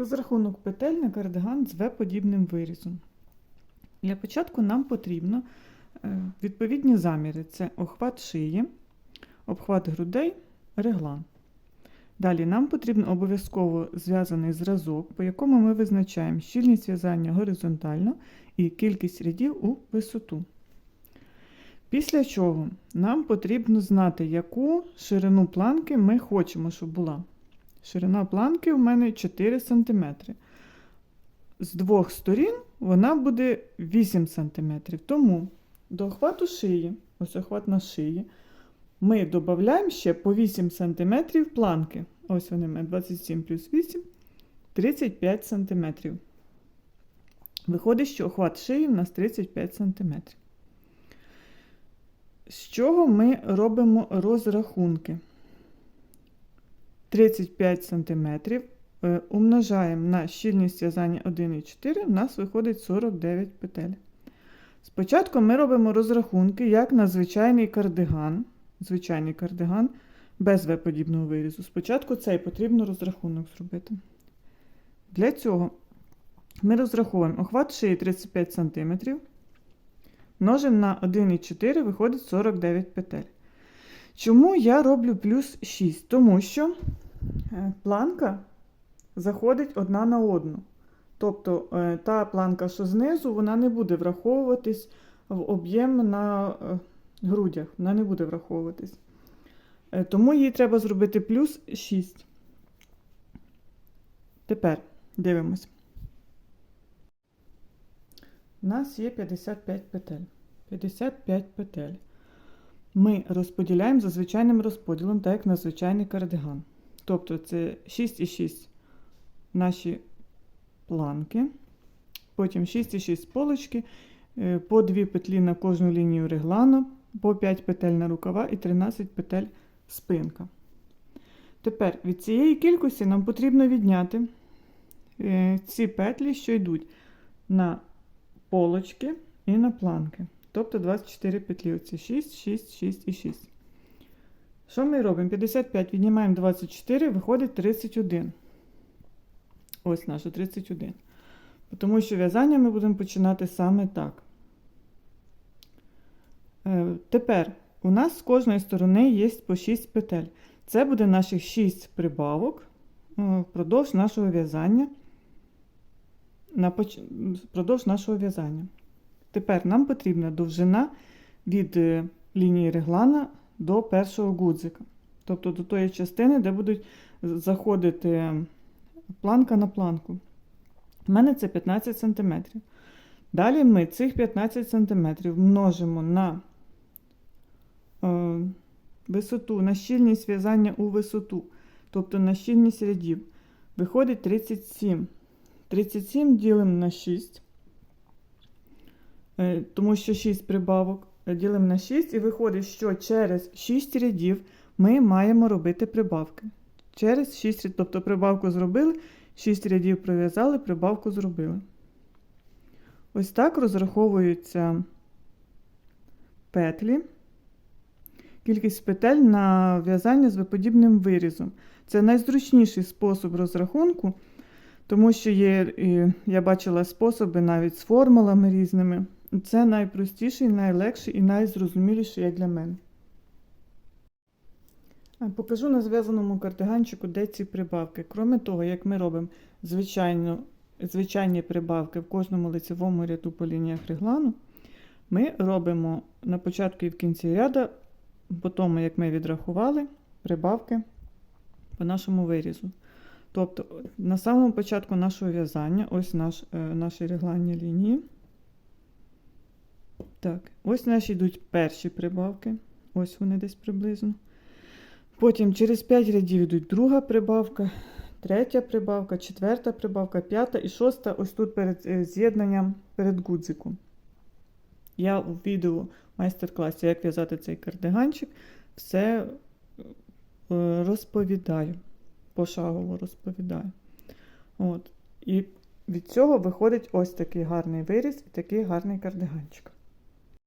Розрахунок петель на кардиган з В-подібним вирізом. Для початку нам потрібно е, відповідні заміри: це охват шиї, обхват грудей, реглан. Далі нам потрібен обов'язково зв'язаний зразок, по якому ми визначаємо щільність в'язання горизонтально і кількість рядів у висоту. Після чого нам потрібно знати, яку ширину планки ми хочемо, щоб була. Ширина планки у мене 4 см. З двох сторін вона буде 8 см. Тому до охвату шиї, ось охват на шиї, ми додаємо ще по 8 см планки. Ось вони у мене 27 плюс 8, 35 см. Виходить, що охват шиї у нас 35 см. З чого ми робимо розрахунки? 35 см е, умножаємо на щільність в'язання 1,4, у нас виходить 49 петель. Спочатку ми робимо розрахунки, як на звичайний кардиган. Звичайний кардиган без В-подібного вирізу. Спочатку цей потрібно розрахунок зробити. Для цього ми розраховуємо охват шиї 35 см. Множимо на 1,4 виходить 49 петель. Чому я роблю плюс 6? Тому що планка заходить одна на одну. Тобто е, та планка, що знизу, вона не буде враховуватись в об'єм на е, грудях. Вона не буде враховуватись. Тому їй треба зробити плюс 6. Тепер дивимось. У нас є 55 петель. 55 петель. Ми розподіляємо за звичайним розподілом, так як на звичайний кардиган. Тобто це 6,6 наші планки, потім 6,6 полочки, е, по 2 петлі на кожну лінію реглану, по 5 петель на рукава і 13 петель спинка. Тепер від цієї кількості нам потрібно відняти е, ці петлі, що йдуть на полочки і на планки. Тобто 24 петлі. Оці 6, 6, 6 і 6. Що ми робимо? 55 віднімаємо 24, виходить 31. Ось наше 31. Тому що в'язання ми будемо починати саме так. Е, тепер у нас з кожної сторони є по 6 петель. Це буде наших 6 прибавок е, впродовж нашого в'язання. Впродовж нашого в'язання. Тепер нам потрібна довжина від е, лінії реглана до першого гудзика. Тобто до тої частини, де будуть заходити планка на планку. У мене це 15 см. Далі ми цих 15 см множимо на е, висоту, на щільність в'язання у висоту, тобто на щільність рядів. Виходить 37. 37 ділимо на 6. Е, тому що 6 прибавок ділимо на 6, і виходить, що через 6 рядів ми маємо робити прибавки. Через 6 рядів, тобто прибавку зробили, 6 рядів пров'язали, прибавку зробили. Ось так розраховуються петлі. Кількість петель на в'язання з виподібним вирізом. Це найзручніший спосіб розрахунку, тому що є, я бачила способи навіть з формулами різними. Це найпростіший, найлегший і найзрозуміліший як для мене. Покажу на зв'язаному кардиганчику, де ці прибавки. Кроме того, як ми робимо звичайно, звичайні прибавки в кожному лицевому ряду по лініях реглану, ми робимо на початку і в кінці ряду, по тому, як ми відрахували, прибавки по нашому вирізу. Тобто, на самому початку нашого в'язання, ось наш, е, наші регланні лінії. Так, ось наші йдуть перші прибавки. Ось вони десь приблизно. Потім через 5 рядів йдуть друга прибавка, третя прибавка, четверта прибавка, п'ята і шоста ось тут перед е, з'єднанням перед гудзиком. Я у відео майстер-класі, як в'язати цей кардиганчик, все е, розповідаю. Пошагово розповідаю. От. І від цього виходить ось такий гарний виріз і такий гарний кардиганчик.